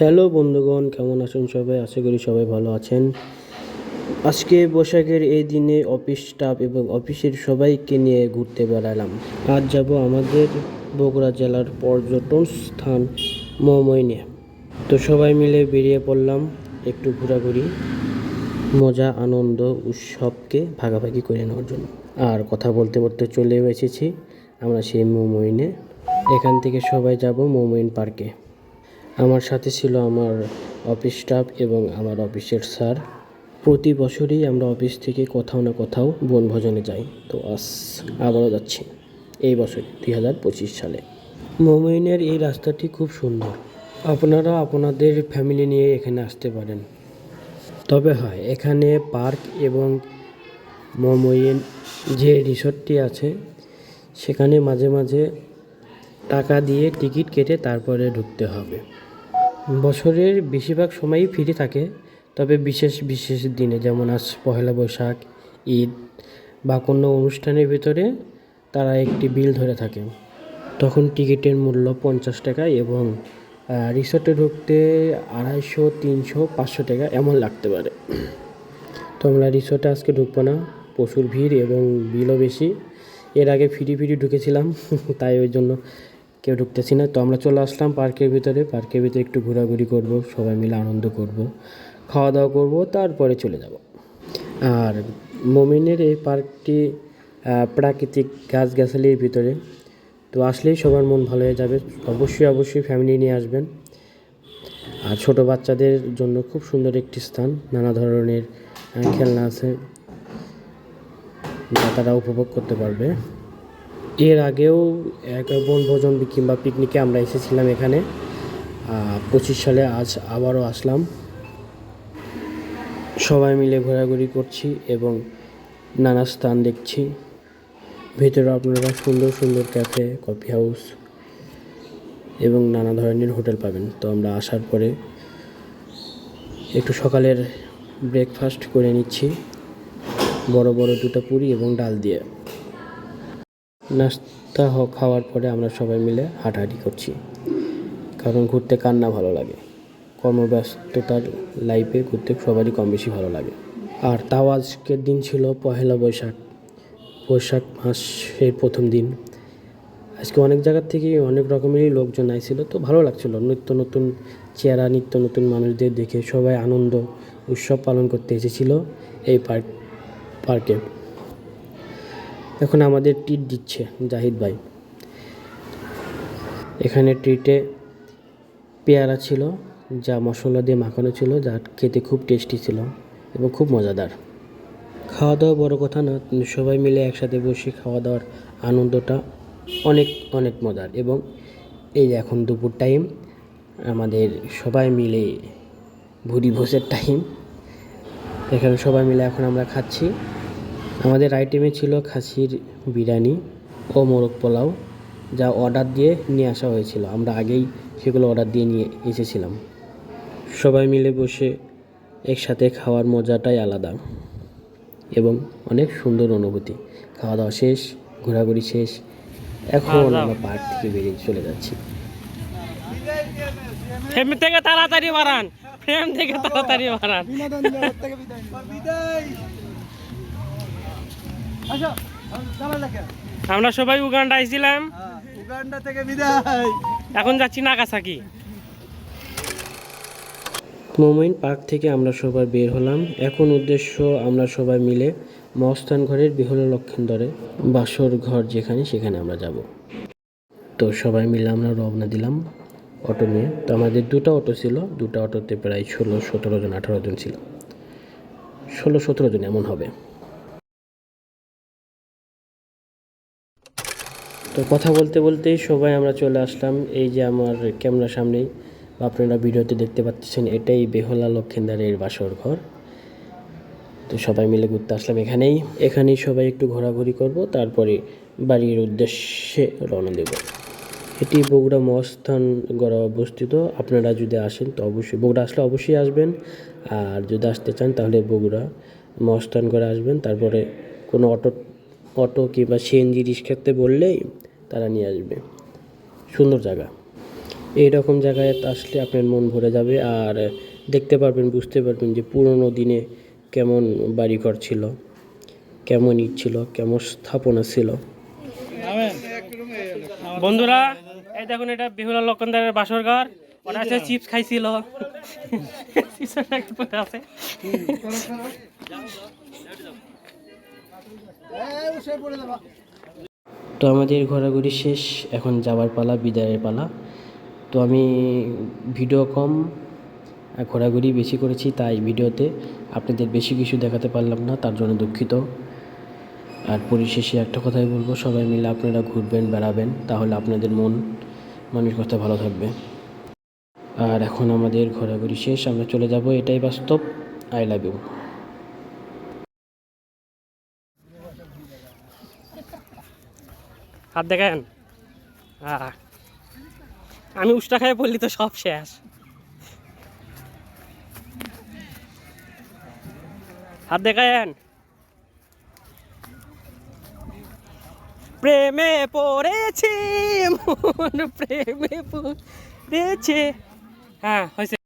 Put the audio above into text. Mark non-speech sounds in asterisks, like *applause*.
Hello বন্ধুগণ, কেমন আছেন সবাই? আশা করি সবাই ভালো আছেন। আজকে বৈশাখের এই দিনে অফিস স্টাফ এবং অফিসের সবাইকে নিয়ে ঘুরতে বেড়ালাম। আজ যাব আমাদের বগুড়া জেলার পর্যটন স্থান মমইনে তো সবাই মিলে বেরিয়ে পড়লাম একটু ঘোরাঘুরি, মজা, আনন্দ, উৎসবকে ভাগাভাগি করে নেওয়ার জন্য। আর কথা বলতে বলতে চলেও এসেছি আমরা সেই মোমইনে এখান থেকে সবাই যাব মোমইন পার্কে। আমার সাথে ছিল আমার অফিস স্টাফ এবং আমার অফিসের স্যার। প্রতি বছরই আমরা অফিস থেকে কোথাও না কোথাও বনভোজনে যাই। তো আস আবারও যাচ্ছি, এই বছর দুই হাজার পঁচিশ সালে। মোমইনের এই রাস্তাটি খুব সুন্দর। আপনারা আপনাদের ফ্যামিলি নিয়ে এখানে আসতে পারেন। তবে হয়, এখানে পার্ক এবং মোমইন যে রিসর্টটি আছে, সেখানে মাঝে মাঝে টাকা দিয়ে টিকিট কেটে তারপরে ঢুকতে হবে। বছরের বেশিরভাগ সময়ই ফ্রি থাকে, তবে বিশেষ বিশেষ দিনে যেমন আজ পহেলা বৈশাখ, ঈদ বা কোনো অনুষ্ঠানের ভিতরে তারা একটি বিল ধরে থাকে। তখন টিকিটের মূল্য পঞ্চাশ টাকা এবং রিসোর্টে ঢুকতে আড়াইশো, তিনশো, পাঁচশো টাকা এমন লাগতে পারে। তো আমরা রিসোর্টে আজকে ঢুকবো না, প্রচুর ভিড় এবং বিলও বেশি। এর আগে ফিরি ফিরি ঢুকেছিলাম, *laughs* তাই ওই জন্য কেউ ঢুকতেছি না। তো আমরা চলে আসলাম পার্কের ভিতরে। পার্কের ভিতরে একটু ঘোরাঘুরি করব, সবাই মিলে আনন্দ করব খাওয়া দাওয়া করব, তারপরে চলে যাব। আর মোমিনের এই পার্কটি প্রাকৃতিক গাছগাছালির ভিতরে। তো আসলেই সবার মন ভালো হয়ে যাবে। অবশ্যই অবশ্যই ফ্যামিলি নিয়ে আসবেন। আর ছোট বাচ্চাদের জন্য খুব সুন্দর একটি স্থান। নানা ধরনের খেলনা আছে যা তারা উপভোগ করতে পারবে। এর আগেও এক বনভোজন কিংবা পিকনিকে আমরা এসেছিলাম এখানে। পঁচিশ সালে আজ আবারও আসলাম। সবাই মিলে ঘোরাঘুরি করছি এবং নানা স্থান দেখছি। ভেতরে আপনারা সুন্দর সুন্দর ক্যাফে কফি হাউস এবং নানা ধরনের হোটেল পাবেন। তো আমরা আসার পরে একটু সকালের ব্রেকফাস্ট করে নিচ্ছি। বড় বড় দুটো পুরি এবং ডাল দিয়ে। নাস্তা খাওয়ার পরে আমরা সবাই মিলে হাঁটাহাঁটি করছি। কারণ ঘুরতে কার না ভালো লাগে? কর্মব্যস্ততার লাইফে ঘুরতে সবারই কম বেশি ভালো লাগে। আর তাও আজকের দিন ছিল পহেলা বৈশাখ। বৈশাখ মাসের প্রথম দিন। আজকে অনেক জায়গার থেকে অনেক রকমেরই লোকজন আইছিল, তো ভালো লাগছিল। নিত্য নতুন চেহারা, নিত্য নতুন মানুষদের দেখে সবাই আনন্দ, উৎসব পালন করতে এসেছিল এই পার্ক, পার্কে। এখন আমাদের ট্রিট দিচ্ছে জাহিদ ভাই। এখানে ট্রিটে পেয়ারা ছিল, যা মশলা দিয়ে মাখানো ছিল, যা খেতে খুব টেস্টি ছিল এবং খুব মজাদার। খাওয়া দাওয়া বড় কথা না, সবাই মিলে একসাথে বসে খাওয়া দাওয়ার আনন্দটা অনেক অনেক মজার এবং এই এখন দুপুর টাইম আমাদের সবাই মিলে ভুরি ভোজের টাইম এখানে সবাই মিলে এখন আমরা খাচ্ছি। আমাদের আইটেমে ছিল খাসির বিরিয়ানি ও মোরগ পোলাও যা অর্ডার দিয়ে নিয়ে আসা হয়েছিল। আমরা আগেই সেগুলো অর্ডার দিয়ে নিয়ে এসেছিলাম। সবাই মিলে বসে একসাথে খাওয়ার মজাটাই আলাদা এবং অনেক সুন্দর অনুভূতি। খাওয়া দাওয়া শেষ ঘোরাঘুরি শেষ। এখন আমরা পার্ক থেকে বেরিয়ে চলে যাচ্ছি। ফ্রেম থেকে তাড়াতাড়ি বাড়ান। ফ্রেম থেকে তাড়াতাড়ি বাড়ান বিনোদন জগৎ থেকে বিদায় বিদায় আসো চালা লেখা আমরা সবাই উগান্ডা আইছিলাম। উগান্ডা থেকে বিদায়। এখন যাচ্ছি নাগাসাকি। মোমাইন পার্ক থেকে আমরা সবাই বের হলাম। এখন উদ্দেশ্য আমরা সবাই মিলে মস্তান ঘরের বিহল লক্ষিন্দরে বাসর ঘর যেখানে সেখানে আমরা যাব। তো সবাই মিলে আমরা রওনা দিলাম অটো নিয়ে। তো আমাদের দুটো অটো ছিল। দুটো অটোতে প্রায় ষোলো সতেরো জন আঠারো জন ছিল। ষোলো সতেরো জন এমন হবে। তো কথা বলতে বলতেই সবাই আমরা চলে আসলাম। এই যে আমার ক্যামেরার সামনেই। আপনারা ভিডিওতে দেখতে পাচ্ছেন, এটাই বেহলা লক্ষিন্দারের বাসর ঘর। তো সবাই মিলে ঘুরতে আসলাম এখানেই। এখানেই সবাই একটু ঘোরাঘুরি করব, তারপরে বাড়ির উদ্দেশ্যে রওনা দেব। এটি বগুড়া মহাস্থান গড়া অবস্থিত। আপনারা যদি আসেন, তো অবশ্যই বগুড়া আসলে অবশ্যই আসবেন। আর যদি আসতে চান, তাহলে বগুড়া মহাস্থান করে আসবেন। তারপরে কোনো অটো অটো কিংবা সিএনজি রিক্সাতে বললেই তারা নিয়ে আসবে। সুন্দর জায়গা। এইরকম জায়গায় আসলে আপনার মন ভরে যাবে আর দেখতে পারবেন বুঝতে পারবেন যে পুরোনো দিনে কেমন বাড়িঘর ছিল কেমন ইট ছিল কেমন স্থাপনা ছিল। বন্ধুরা এই দেখুন এটা বিহুলা লক্ষণদারের বাসর ঘর। ওটা আছে চিপস খাইছিল। আছে এই, পড়ে। তো আমাদের ঘোরাঘুরি শেষ, এখন যাওয়ার পালা, বিদায়ের পালা। তো আমি ভিডিও কম আর ঘোরাঘুরি বেশি করেছি তাই ভিডিওতে আপনাদের বেশি কিছু দেখাতে পারলাম না, তার জন্য দুঃখিত। আর পরিশেষে একটা কথাই বলব, সবাই মিলে আপনারা ঘুরবেন, বেড়াবেন, তাহলে আপনাদের মন মানসিকতা ভালো থাকবে। আর এখন আমাদের ঘোরাঘুরি শেষ, আমরা চলে যাব, এটাই বাস্তব। I love you. হাত দেখেন আমি উষ্টা খাই বললি তো সব শেষ। হাত দেখায়েন? প্রেমে পড়েছি প্রেমে পড়েছে। হ্যাঁ হয়েছে।